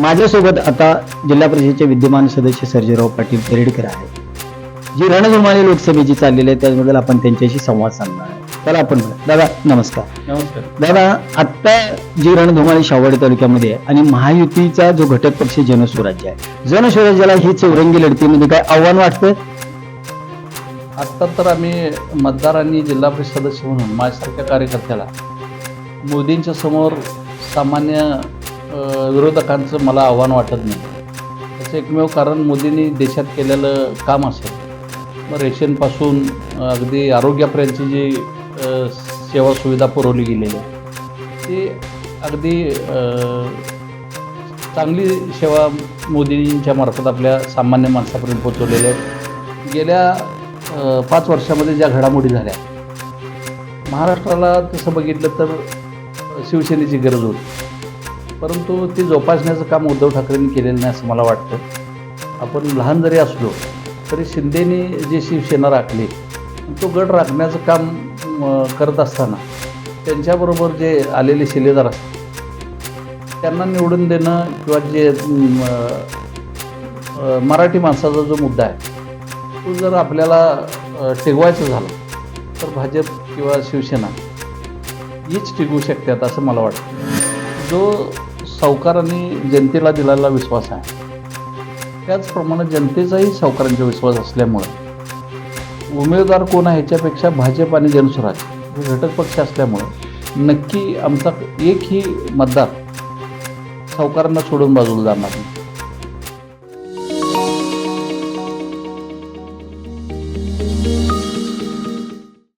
माझ्यासोबत आता जिल्हा परिषदेचे विद्यमान सदस्य सर्जेराव पाटील पेरेडकर आहेत. जी रणधुमाळी लोकसभेची चाललेली आहे त्याबद्दल आपण त्यांच्याशी संवाद साधणार आहे. चला आपण. दादा नमस्कार. नमस्कार. दादा आत्ता जी रणधुमाळी शावडी तालुक्यामध्ये आहे आणि महायुतीचा जो घटक पक्ष जनस्वराज्य आहे जनस्वराज्याला ही चौरंगी लढतीमध्ये काय आव्हान वाटतं आत्ता तर आम्ही मतदार आणि जिल्हा परिषद सदस्य म्हणून माझ्यासारख्या कार्यकर्त्याला मोदींच्या समोर सामान्य विरोधकांचं मला आव्हान वाटत नाही. त्याचं एकमेव कारण मोदींनी देशात केलेलं काम असेल. मग रेशनपासून अगदी आरोग्यापर्यंतची जी सेवा सुविधा पुरवली गेलेली आहे ती अगदी चांगली सेवा मोदींच्या मार्फत आपल्या सामान्य माणसापर्यंत पोचवलेल्या आहेत गेल्या पाच वर्षामध्ये ज्या घडामोडी झाल्या महाराष्ट्राला तसं बघितलं तर शिवसेनेची गरज होती. परंतु ती जोपासण्याचं काम उद्धव ठाकरेंनी केलेलं नाही असं मला वाटतं. आपण लहान जरी असलो तरी शिंदेनी जी शिवसेना राखली तो गट राखण्याचं काम करत असताना त्यांच्याबरोबर जे आलेले शिलेदार असतात त्यांना निवडून देणं किंवा जे मराठी माणसाचा जो मुद्दा आहे तो जर आपल्याला टिगवायचा झाला तर भाजप किंवा शिवसेना हीच टिकवू शकतात असं मला वाटतं. जो सावकारांनी जनतेला दिलेला विश्वास आहे. त्याचप्रमाणे जनतेचाही सावकारांचा विश्वास असल्यामुळं उमेदवार कोण आहे ह्याच्यापेक्षा भाजप आणि जनस्वराज हे घटक पक्ष असल्यामुळं नक्की आमचा एकही मतदार सावकारांना सोडून बाजूला जाणार नाही.